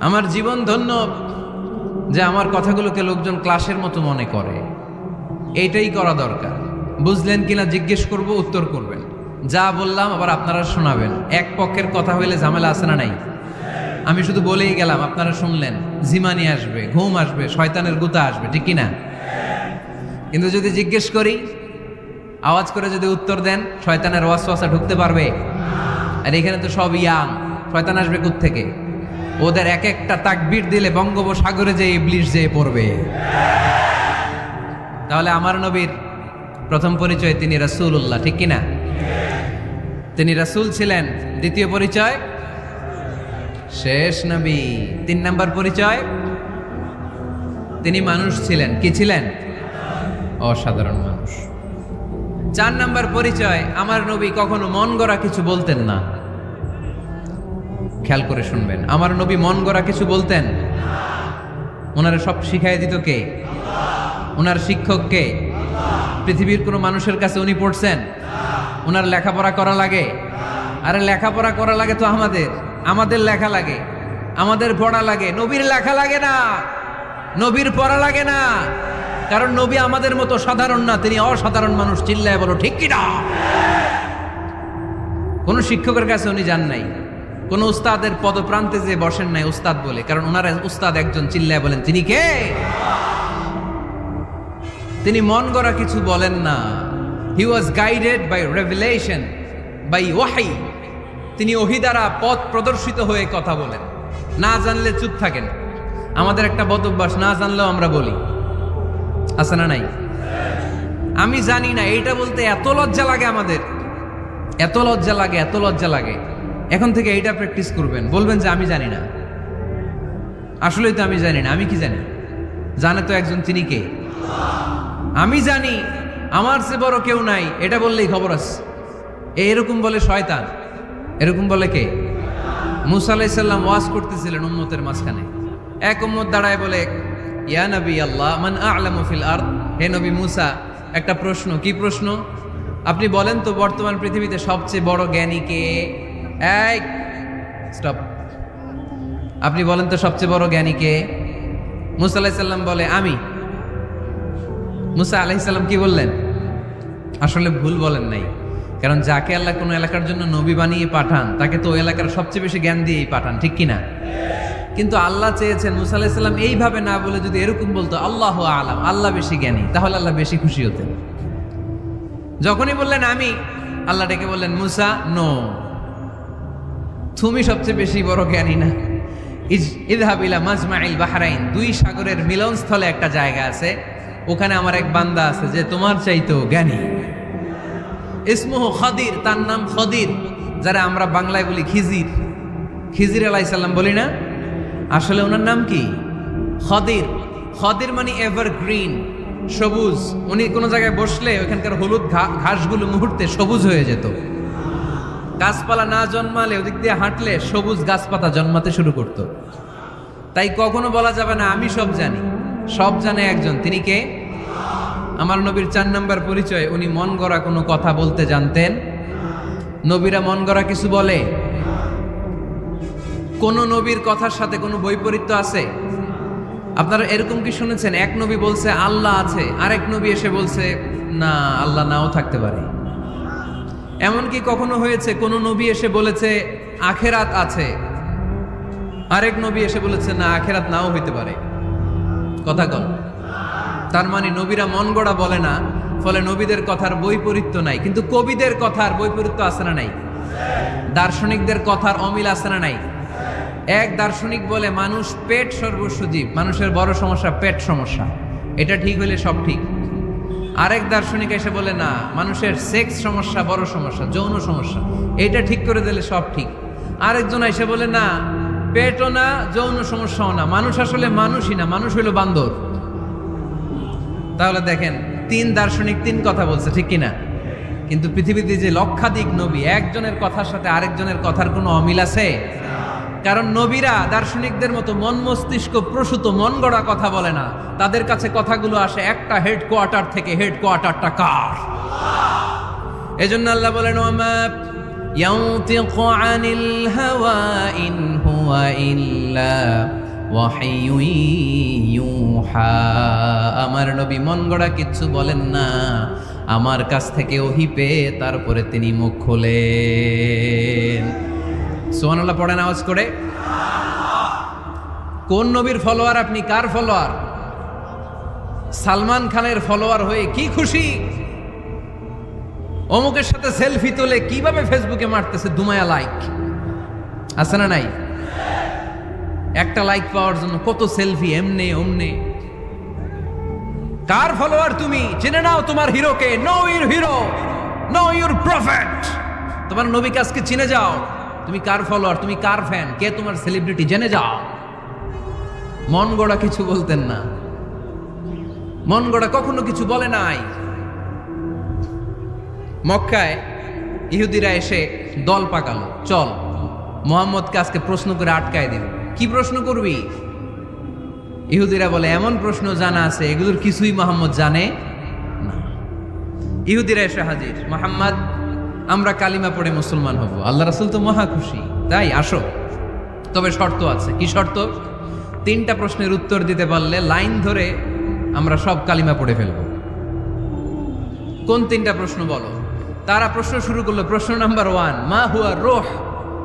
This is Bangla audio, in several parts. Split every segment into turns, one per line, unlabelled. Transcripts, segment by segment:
আমার জীবন ধন্য যে আমার কথাগুলোকে লোকজন ক্লাসের মতো মনে করে। এইটাই করা দরকার। বুঝলেন কিনা জিজ্ঞেস করব, উত্তর করবেন। যা বললাম আবার আপনারা শোনাবেন। এক পক্ষের কথা হইলে ঝামেলা আছে না নাই? আমি শুধু বলেই গেলাম, আপনারা শুনলেন, জিমানি আসবে, ঘুম আসবে, শয়তানের গুতা আসবে, ঠিক কিনা? কিন্তু যদি জিজ্ঞেস করি, আওয়াজ করে যদি উত্তর দেন, শয়তানের ওয়াসওয়াসা ঢুকতে পারবে? আর এখানে তো সব ইয়াং, শয়তান আসবে থেকে ওদের এক একটা তাকবীর দিলে বঙ্গোপসাগরে যে ইবলিশ যেয়ে পড়বে। তাহলে আমার নবীর প্রথম পরিচয় তিনি রাসূলুল্লাহ, ঠিক কিনা? তিনি রাসূল ছিলেন। দ্বিতীয় পরিচয়? শেষ নবী। তিন নাম্বার পরিচয়? তিনি মানুষ ছিলেন। কি ছিলেন? অসাধারণ মানুষ। চার নাম্বার পরিচয়, আমার নবী কখনো মন গড়া কিছু বলতেন না। খেয়াল করে শুনবেন। আমার নবী মন গড়া কিছু বলতেন? ওনারা সব শিখাই দিত কে? ওনার শিক্ষক কে? পৃথিবীর কোনো মানুষের কাছে উনি পড়ছেন? ওনার লেখাপড়া করা লাগে? আরে লেখাপড়া করা লাগে তো আমাদের। আমাদের লেখা লাগে। আমাদের পড়া লাগে। নবীর লেখা লাগে না। নবীর পড়া লাগে না। কারণ নবী আমাদের মতো সাধারণ না, তিনি অসাধারণ মানুষ। চিল্লায় বলো, ঠিক কিনা? কোনো শিক্ষকের কাছে উনি যান নাই। কোনো উস্তাদের পদপ্রান্তে যে বসেন নাই উস্তাদ বলে, কারণ ওনার উস্তাদ একজন চিল্লায় বলেন, তিনি কে? তিনি মন গড়া কিছু বলেন না। He was guided by revelation by ওয়াহাই তিনি ওহি দ্বারা পথ প্রদর্শিত হয়ে কথা বলেন। না জানলে চুপ থাকেন। আমাদের একটা বদ অভ্যাস, না জানলেও আমরা বলি। আছে না নাই? আমি জানি না, এইটা বলতে এত লজ্জা লাগে আমাদের। এত লজ্জা লাগে, এত লজ্জা লাগে। এখন থেকে এইটা প্র্যাকটিস করবেন। বলবেন যে, আমি জানি না। আসলেই তো আমি জানি না, আমি কি জানি? জানে তো একজন তিনি কে? আমি জানি, আমার সে বড় কেউ নাই, এটা বললেই খবর আছে। এরকম বলে শয়তান, এরকম বলে কে? মুসা আলাইসাল্লাম ওয়াজ করতেছিলেন উম্মতের মাঝখানে। এক উম্মত দাঁড়ায় বলে, ইয়া নবী আল্লাহ, মান আলামু ফিল আরদ? হে নবী মুসা, একটা প্রশ্ন, কি প্রশ্ন? আপনি বলেন তো বর্তমান পৃথিবীতে সবচেয়ে বড় জ্ঞানী কে? স্টপ আপনি বলেন তো সবচেয়ে বড় জ্ঞানী কে? মুসা আলাইসাল্লাম বলে, আমি। মুসা আলাইসাল্লাম কি বললেন? আসলে ভুল বলেন নাই। কারণ যাকে আল্লাহ কোনো এলাকার জন্য নবী বানিয়ে পাঠান, তাকে তো এলাকার সবচেয়ে বেশি জ্ঞান দিয়েই পাঠান, ঠিক কিনা? কিন্তু আল্লাহ চেয়েছেন, মুসা আলাইসাল্লাম এইভাবে না বলে যদি এরকম বলতো, আল্লাহ আলাম, আল্লাহ বেশি জ্ঞানী, তাহলে আল্লাহ বেশি খুশি হতেন। যখনই বললেন আমি, আল্লাহ ডেকে বললেন, মুসা নো তুমি সবচেয়ে বেশি বড় জ্ঞানী না। ইদহাবিলা মাজমাইল বাহরাইন। দুই সাগরের মিলনস্থলে একটা জায়গা আছে। ওখানে আমার এক বান্দা আছে যে তোমার চাইতো জ্ঞানী। ইসমুহ খদির, তার নাম খদির, যারা আমরা বাংলায় বলি খিজির। খিজির আলাইসাল্লাম বলি না? আসলে ওনার নাম কি? খদির। খদির মানে এভার গ্রিন সবুজ। উনি কোনো জায়গায় বসলে ওখানকার হলুদ ঘাসগুলো মুহূর্তে সবুজ হয়ে যেত। গাছপালা না জন্মালে, ওদিক দিয়ে হাঁটলে সবুজ গাছপাতা জন্মাতে শুরু করত। তাই কখনো বলা যাবে না, আমি সব জানি। সব জানে একজন। তিনি কে? আমার নবীর চার নাম্বার পরিচয়। উনি মন গড়া কোনো কথা বলতে জানতেন। নবীরা মন গড়া কিছু বলে? কোন নবীর কথার সাথে কোনো বৈপরীত্য আছে? আপনারা এরকম কি শুনেছেন? এক নবী বলছে, আল্লাহ আছে। আরেক নবী এসে বলছে, না, আল্লাহ নাও থাকতে পারে। এমনকি কখনো হয়েছে, কোন নবী এসে বলেছে, আখেরাত আছে। আরেক নবী এসে বলেছে, না, আখেরাত নাও হইতে পারে। কথা কন। তার মানে নবীরা মন গড়া বলে না, ফলে নবীদের কথার বৈপরীত্য নাই। কিন্তু কবিদের কথার বৈপরীত্য আছে না নাই? দার্শনিকদের কথার অমিল আছে না নাই? এক দার্শনিক বলে, মানুষ পেট সর্বস্ব জীব। মানুষের বড় সমস্যা, পেট সমস্যা। এটা ঠিক হলে সব ঠিক। আরেক দার্শনিক এসে বলে, না, মানুষের সেক্স সমস্যা বড় সমস্যা, যৌন সমস্যা। এটা ঠিক করে দিলে সব ঠিক। আরেকজন এসে বলে, না, পেটও না, যৌন সমস্যাও না। মানুষ আসলে মানুষই না, মানুষ হইল বান্দর। তাহলে দেখেন, তিন দার্শনিক তিন কথা বলছে, ঠিক কিনা? কিন্তু পৃথিবীতে যে লক্ষাধিক নবী, একজনের কথার সাথে আরেকজনের কথার কোনো অমিল আছে? কারণ নবীরা দার্শনিকদের মতো মন মস্তিষ্ক প্রসূত মন গড়া কথা বলে না তাদের কাছে কথাগুলো আসে একটা হেডকোয়ার্টার থেকে হেডকোয়ার্টারটা কার এজন্য আল্লাহ বলেন ওয়ামা ينطق عن الهوى إن هو إلا وحي يوحى আমার নবী মন গড়া কিচ্ছু বলেন না আমার কাছ থেকে ওহি পেয়ে তারপরে তিনি মুখ খোলেন সোহানুল্লাহ পড়েন আওয়াজ করে। কোন নবীর ফলোয়ার আপনি? কার ফলোয়ার সালমান খানের ফলোয়ার হয়ে কি খুশি? অমুকের সাথে সেলফি তোলে কীভাবে ফেসবুকে মারতেছে? দুমায়া লাইক আছে না নাই? একটা লাইক পাওয়ার জন্য কত সেলফি এমনে, অমনে। কার ফলোয়ার তুমি? জেনে নাও তোমার হিরোকে। Know your hero know your prophet তোমার নবী কাজকে চিনে যাও। তুমি কার ফলোয়ার তুমি কার ফ্যান কে তোমার সেলিব্রিটি জেনে যাও। মন গড়া কিছু বলতেন না। মন গড়া কখনো কিছু বলে নাই। মক্কায় ইহুদিরা এসে দল পাকালো। চল, মোহাম্মদকে আজকে প্রশ্ন করে আটকায় দিল কি প্রশ্ন করবি? ইহুদিরা বলে, এমন প্রশ্ন জানা আছে, এগুলোর কিছুই মোহাম্মদ জানে না। ইহুদিরা এসে হাজির। মোহাম্মদ আমরা কালিমা পড়ে মুসলমান হব। আল্লাহ রাসুল তো মহা খুশি। তাই, আসো। তবে শর্ত আছে। কি শর্ত? তিনটা প্রশ্নের উত্তর দিতে পারলে লাইন ধরে আমরা সব কালিমা পড়ে ফেলব। কোন তিনটা প্রশ্ন বলো? তারা প্রশ্ন শুরু করল, প্রশ্ন নাম্বার ওয়ান, মা হুয়া রোহ?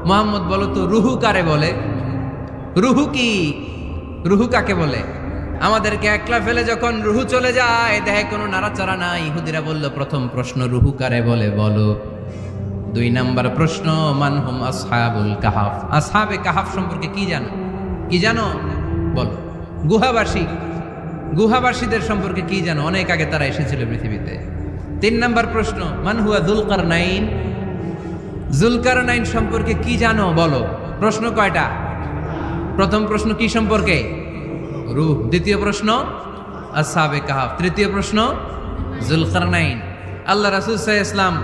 মোহাম্মদ বলো তো, রুহু কারে বলে? রুহু কি? রুহু কাকে বলে? আমাদেরকে একলা ফেলে যখন রুহু চলে যায়, দেহে কোনো নাড়াচাড়া নাই। ইহুদিরা বলল, প্রথম প্রশ্ন, রুহু কারে বলে বলো? দুই নাম্বার প্রশ্ন মানহুম আসহাবুল কাহাফ? আসহাবে কাহাফ সম্পর্কে কি জানো? কি জানো? বলো। গুহাবাসী। গুহাবাসীদের সম্পর্কে কি জানো? অনেক আগে তারা এসেছিল পৃথিবীতে। তিন নাম্বার প্রশ্ন মানহুয়া জুলকার নাইন জুলকার নাইন সম্পর্কে কি জানো? বলো। প্রশ্ন কয়টা? প্রথম প্রশ্ন কি সম্পর্কে? রূহ। দ্বিতীয় প্রশ্ন আসাবে কাহাব তৃতীয় প্রশ্ন জুলকার নাইন আল্লাহ রাসুল সাহ ইসলাম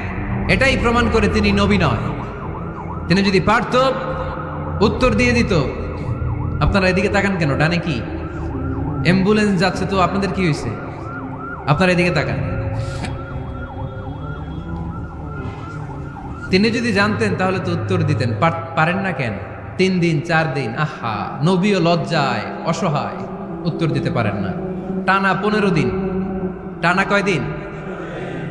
এটাই প্রমাণ করে তিনি নবী নয়। তিনি যদি পারত, উত্তর দিয়ে দিত। আপনারা এদিকে তাকান কেন? ডানে কি? অ্যাম্বুলেন্স যাচ্ছে তো, আপনাদের কি হয়েছে? আপনারা এদিকে তাকান। তিনি যদি জানতেন, তাহলে তো উত্তর দিতেন। পার- পারেন না কেন? তিন দিন, চার দিন, আহা, নবীও লজ্জায়, অসহায়। উত্তর দিতে পারেন না। টানা পনেরো দিন। টানা কয় দিন?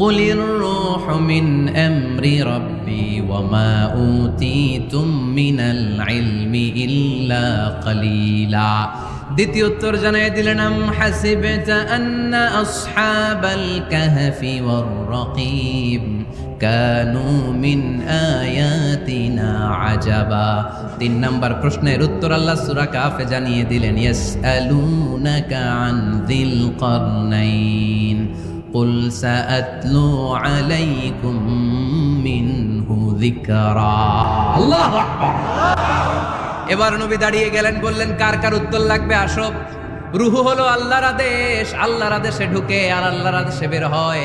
قل الروح من أمر ربي وما أوتيتم من العلم إلا قليلا
দ্বিতীয় উত্তর জানাই দিলেন আম
حسبت أن أصحاب الكهف والرقيم كانوا من آياتنا عجبا তিন নম্বর প্রশ্নের উত্তর আল্লাহ সূরা কাফে জানিয়ে দিলেন يسألونك عن ذي القرنين قل سأتلو عليكم منه ذكرا
আল্লাহ এবার নবী দাঁড়িয়ে গেলেন বললেন কার কার উত্তর লাগবে আসো রুহু হলো আল্লাহর আদেশ আল্লাহর আদেশে ঢুকে আর আল্লাহর আদেশে বের হয়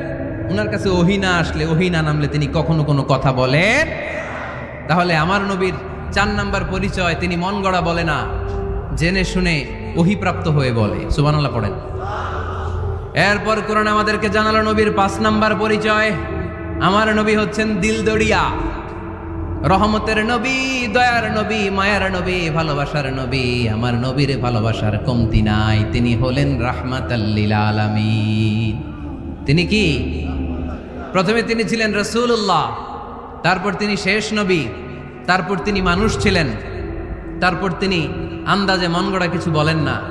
ওনার কাছে ওহিনা আসলে ওহিনা নামলে তিনি কখনো কোনো কথা বলেন? তাহলে আমার নবীর চার নাম্বার পরিচয় তিনি মন গড়া বলে না, জেনে শুনে ওহিপ্রাপ্ত হয়ে বলে। সুবহানাল্লাহ পড়েন। এরপর কোরআন আমাদেরকে জানালো নবীর পাঁচ নাম্বার পরিচয়। আমার নবী হচ্ছেন দিলদড়িয়া রহমতের নবী, দয়ার নবী, মায়ার নবী, ভালোবাসার নবী। আমার নবীর ভালোবাসার কমতি নাই। তিনি হলেন রাহমাতাল্লিল আলামিন। তিনি কি? প্রথমে তিনি ছিলেন রসুল্লাহ তারপর তিনি শেষ নবী, তারপর তিনি মানুষ ছিলেন, তারপর তিনি আন্দাজে মন গড়া কিছু বলেন না।